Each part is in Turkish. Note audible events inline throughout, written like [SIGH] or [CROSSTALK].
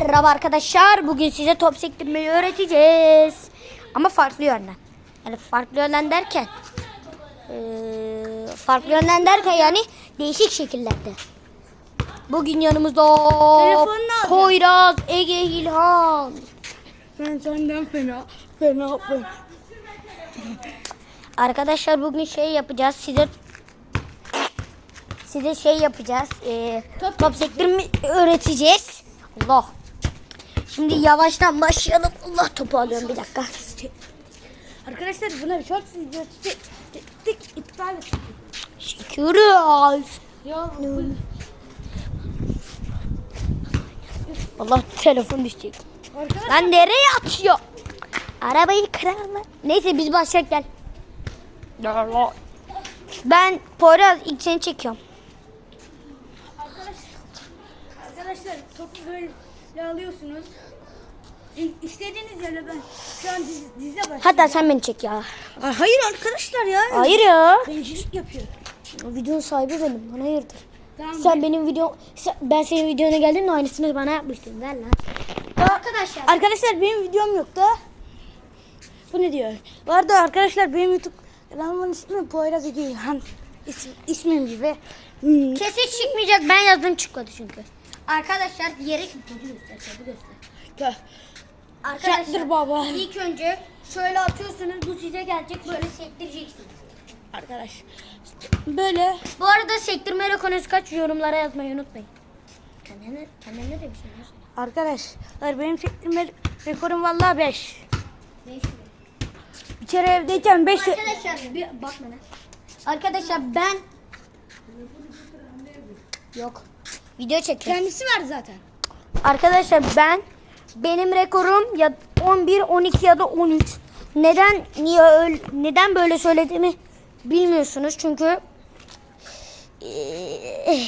Merhaba arkadaşlar. Bugün size top sektirmeyi öğreteceğiz. Ama farklı yönden. Yani farklı yönden derken eee, farklı yönden derken yani değişik şekillerde. Bugün yanımızda. Poyraz, Ege, İlhan. Ben senden fena, fena, fena. Arkadaşlar bugün şey yapacağız. Size size şey yapacağız. Eee top, top sektirmeyi öğreteceğiz. Allah. Şimdi yavaştan başlayalım. Allah topu alıyorum bir dakika. Arkadaşlar buna short video tık tık tık iptal et. Çekiyoruz. Ya Allah telefon düşecek. arkadaşlar Lan nereye atıyor? Arabayı kırarlar. Neyse biz başlayalım gel. Ben Poyraz ilk seni çekiyorum. arkadaşlar topu böyle alıyorsunuz. İ- İstediğiniz yere ben şu an diz, dize başlıyorum. Hatta sen beni çek ya. Ay, hayır arkadaşlar ya. Hayır ya. Bencillik yapıyor. Videonun sahibi benim. Bana hayırdır. Tamam. Sen benim video sen- ben senin videona geldim de aynısını bana yapmıştın. Ver lan. Arkadaşlar. Arkadaşlar benim videom yok da. Bu ne diyor? Vardı arkadaşlar benim YouTube kanalımın ismi Poyraz Ege İlhan. İsim, ismim gibi. Hmm. Kesin çıkmayacak. Ben yazdım çıkmadı çünkü. Arkadaşlar yere göster. Göster. Gel. Arkadaşlar Çaktır baba. ilk önce şöyle atıyorsunuz. Bu size gelecek. Böyle sektireceksiniz. Arkadaş. Böyle. Bu arada sektirme rekorunuzu kaç yorumlara yazmayı unutmayın. Kendine, kendine de bir şey yazın. Arkadaşlar benim sektirme rekorum vallahi 5. Beş Bir kere evdeyken 5 Arkadaşlar bir bak bana. Arkadaşlar ben Yok. Video çekiyoruz. kendisi var zaten. Arkadaşlar ben benim rekorum ya 11, 12 ya da 13. Neden niye öyle neden böyle söylediğimi bilmiyorsunuz çünkü eee,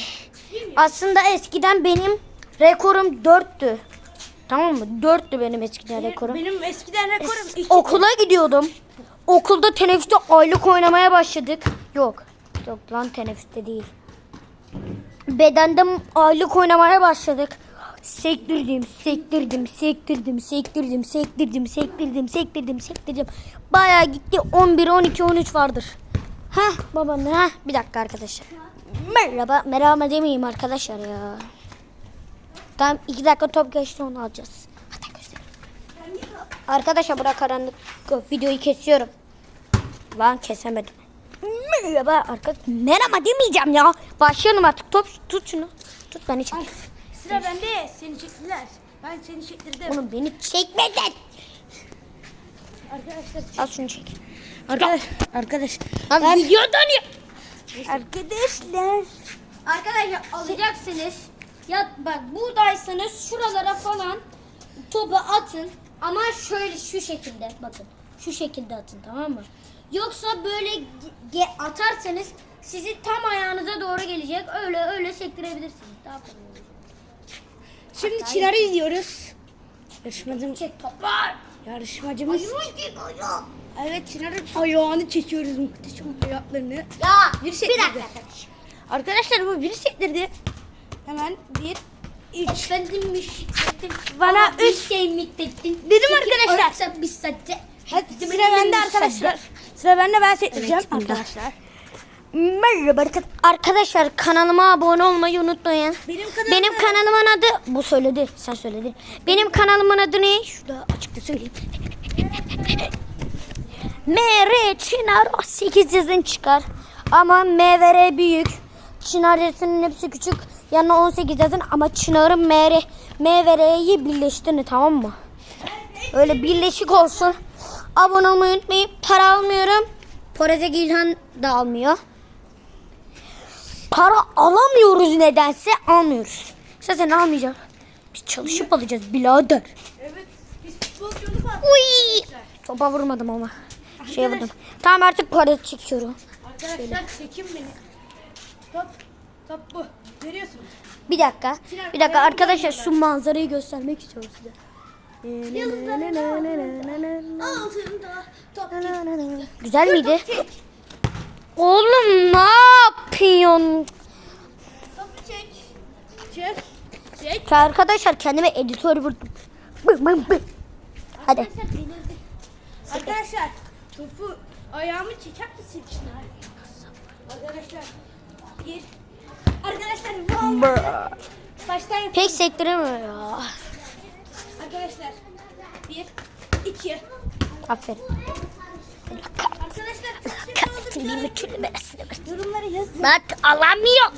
aslında eskiden benim rekorum 4'tü. Tamam mı? 4'tü benim eskiden rekorum. Benim eskiden rekorum 2. Okula gidiyordum. Okulda teneffüste aylık oynamaya başladık. Yok. Yok lan teneffüste değil. Bedende aylık oynamaya başladık. Sektirdim, sektirdim, sektirdim, sektirdim, sektirdim, sektirdim, sektirdim, sektirdim. Bayağı gitti 11, 12, 13 vardır. Heh babam heh bir dakika arkadaşlar. Merhaba, merhaba demeyeyim arkadaşlar ya. Tamam iki dakika top geçti onu alacağız. Arkadaşlar bırak karanlık videoyu kesiyorum. Lan kesemedim. Merhaba arkadaş. Merhaba demeyeceğim ya. Başlayalım artık. Top tut şunu. Tut beni çek. Sıra bende. Seni çektiler. Ben seni çektirdim. Oğlum beni çekmeden. Arkadaşlar. Al şunu çek. Arkadaş. Arkadaş. Lan videodan ya. Arkadaşlar. Arkadaşlar alacaksınız. Ya bak buradaysanız şuralara falan topu atın. Ama şöyle şu şekilde bakın. Şu şekilde atın tamam mı? Yoksa böyle atarsanız sizi tam ayağınıza doğru gelecek. Öyle öyle sektirebilirsiniz. Daha kolay olur. Şimdi Çınar'ı izliyoruz. Yarışmacımız. Çek toplar. Yarışmacımız. Ya Evet Çınar'ın ayağını çekiyoruz muhteşem ayaklarını. bir, Bir şey dakika dedi. arkadaş. Arkadaşlar bu biri sektirdi. Hemen bir, üç. Efendim müşterim. Bana bir üç. şey mi dedin? Dedim arkadaşlar. Yoksa bir saate. Hadi sıra bende arkadaşlar. Sıra bende ben sektireceğim Evet, arkadaşlar. Merhaba arka- arkadaşlar kanalıma abone olmayı unutmayın. Benim kanalım Benim kanalımın adı bu söyledi sen söyledin. Benim kanalımın adı ne? Şurada açıkta söyleyeyim. [LAUGHS] MR Çınar 8 yazın çıkar. Ama MVR büyük. Çınar yazısının hepsi küçük. Yanına 18 yazın ama Çınar'ın MR MVR'yi birleştirin tamam mı? Öyle birleşik olsun. Abone olmayı unutmayın. Para almıyorum. Poreze Gilhan da almıyor. Para alamıyoruz nedense almıyoruz. Zaten almayacağım. Biz çalışıp alacağız birader. Evet. Biz. Uy! Topa vurmadım ama. Şey vurdum. Tamam artık para çekiyorum. Arkadaşlar çekin beni. Top. Top bu. Görüyorsunuz. Bir dakika. Bir dakika arkadaşlar şu manzarayı göstermek istiyorum size. Altında top. Güzel miydi? Oğlum ne yapıyorsun? Topu çek. Çek. Çek. Arkadaşlar kendime editör vurdum. Bı, bı, bı. Hadi. Arkadaşlar denirdi. Arkadaşlar topu ayağımı çeker misin içine? Arkadaşlar bir. Arkadaşlar vallahi baştan yapalım. Pek sektiremiyor ya. Arkadaşlar bir, iki. Aferin. Arkadaşlar türlü beresini ver. yorumlara yazın. Bak alamıyor.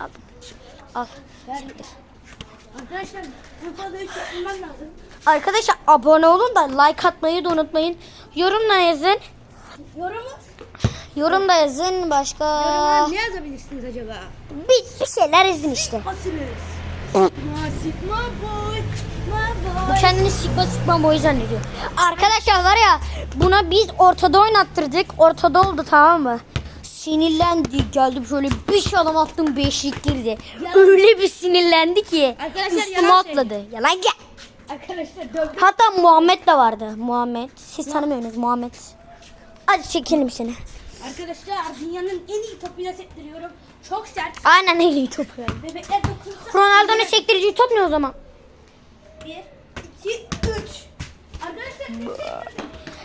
Al. Al. Arkadaşlar bu fazla yapmam lazım. Arkadaşlar abone olun da like atmayı da unutmayın. Yorumla yazın. Yorumu Yorumda yazın başka. yorumlara ne yazabilirsiniz acaba? Bir, bir şeyler yazın işte. Ma sigma boy. Ma Bu kendini sigma sigma boy zannediyor. Arkadaşlar var ya buna biz ortada oynattırdık. Ortada oldu tamam mı? Sinirlendi geldi şöyle bir şalam attım beşlik girdi. Ya- Öyle bir sinirlendi ki. Arkadaşlar üstüme yalan atladı. Yalan gel. Arkadaşlar dövdüm. Hatta Muhammed de vardı. Muhammed. Siz tanımıyorsunuz Muhammed. Hadi çekelim seni. Arkadaşlar dünyanın en iyi topuyla sektiriyorum. Çok sert. Aynen en iyi topu. Bebekler dokunsa. Ronaldo'nun sektirici top ne o zaman? Bir, iki, üç. Arkadaşlar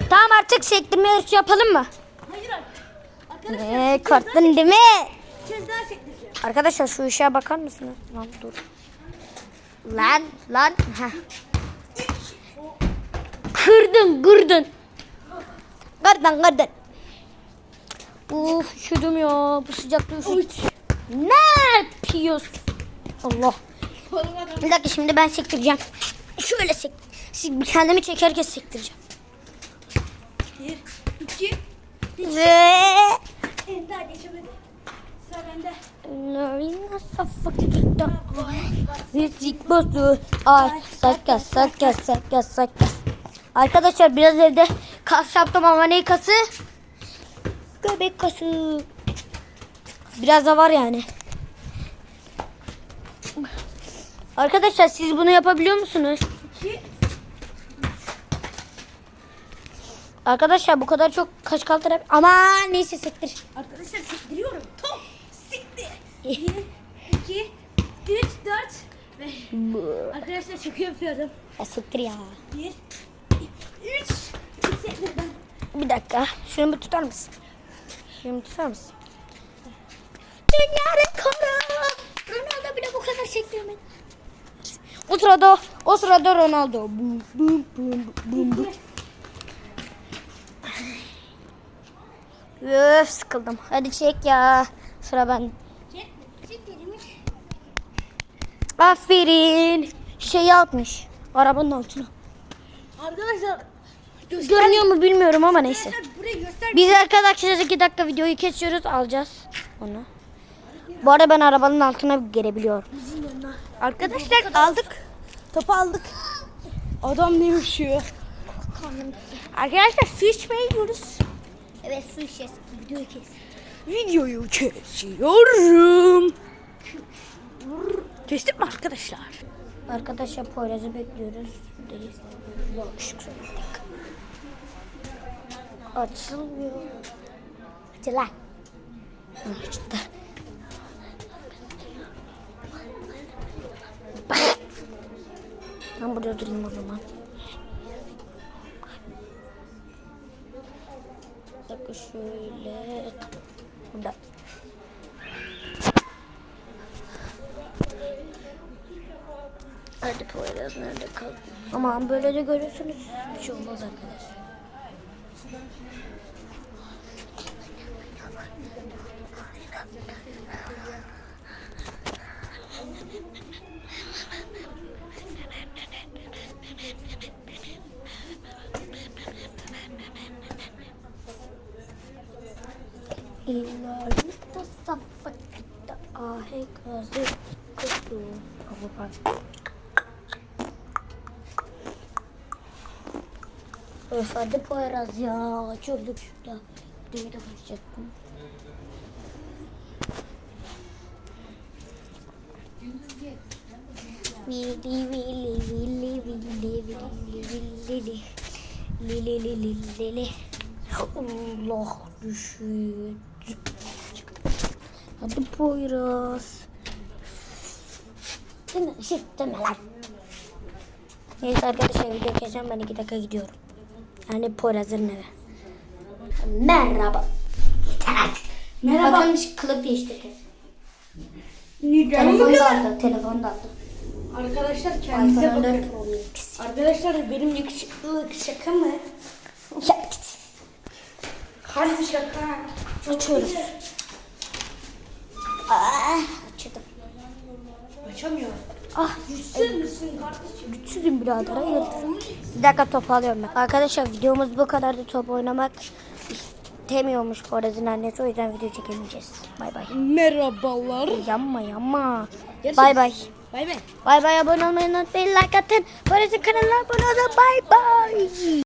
Tamam artık sektirme yarışı yapalım mı? hayır arkadaşlar. Korktun değil mi? Bir kez daha sektireceğim. Arkadaşlar şu işe bakar mısınız? Lan dur. Lan lan. Heh. Kırdın kırdın. Kırdın kırdın. Uf üşüdüm ya. Bu sıcakta üşüdüm. Üç. Ne yapıyorsun? Allah. Bir dakika şimdi ben sektireceğim. Şöyle sek. Kendimi çekerken sektireceğim. Bir, iki. Ve geçemedi. Sıra bende. Narina safakta Müzik bozu Ay sakas sakas sakas sakas Arkadaşlar biraz evde kas yaptım ama ne kası? Göbek kası Biraz da var yani Arkadaşlar siz bunu yapabiliyor musunuz? Arkadaşlar bu kadar çok kaç kaldırar ama neyse sektir. Arkadaşlar sektiriyorum. Top. Siktir. [LAUGHS] Bir, iki, üç, dört. Beş. Arkadaşlar şaka yapıyorum. Ya sektir ya. Bir, iki, üç. Üç sektirdim. Bir dakika. Şunu bir tutar mısın? Bir tutar mısın? Dünya rekoru. Ronaldo bile bu kadar sektiremedi. O sırada o sırada Ronaldo. Bum bum bum bum bum. Öf sıkıldım. Hadi çek ya. Sıra ben. Çek. Sektirmiş. Aferin. Şey atmış. Arabanın altına. Arkadaşlar. Göster. Görünüyor mu bilmiyorum ama neyse. Biz arkadaşlar 2 dakika videoyu kesiyoruz alacağız onu. Bu arada ben arabanın altına girebiliyorum. Arkadaşlar aldık. Topu aldık. Adam ne yaşıyor? Arkadaşlar su içmeye gidiyoruz. Evet su içeceğiz. Videoyu kes. Videoyu kesiyorum. Kestik mi arkadaşlar? Arkadaşlar Poyraz'ı bekliyoruz. Buradayız. Işık söyle. Açılmıyor. Açıl lan. Açıldı. Ben burada durayım o zaman. Dakika şöyle. Burada. Hadi Poyraz nerede kaldı? Ama böyle de görürsünüz. Bir şey olmaz arkadaşlar. Pardon. Öf hadi Poyraz ya. Çöldük şurada. Videoyu da konuşacaktım. Vili vili vili vili vili vili Lili lili lili Allah düşün. Hadi Poyraz. Sen ışık deme lan. Neyse arkadaşlar video keseceğim ben iki dakika gidiyorum. Yani Poyraz'ın eve. Merhaba. Yeter artık. Merhaba. Bakın şu kılık değiştirdi. Neden Telefonu da aldı. Telefonu da aldı. Arkadaşlar kendinize iPhone bakın. 14 Pro Max. Arkadaşlar benim yakışıklılık şaka mı? Ya git. Harbi şaka. Açıyoruz. Aa, açıldım. Açamıyor. Ah Güçsüz müsün kardeşim? güçsüzüm birader hayır. Bir dakika top alıyorum ben. Arkadaşlar videomuz bu kadardı top oynamak istemiyormuş Poyraz'ın annesi o yüzden video çekemeyeceğiz. Bay bay. Merhabalar. Yanma yanma. Bay bay. Bay bay. Bay bay abone olmayı unutmayın like atın. Poyraz'ın kanalına abone olun. Bay bay.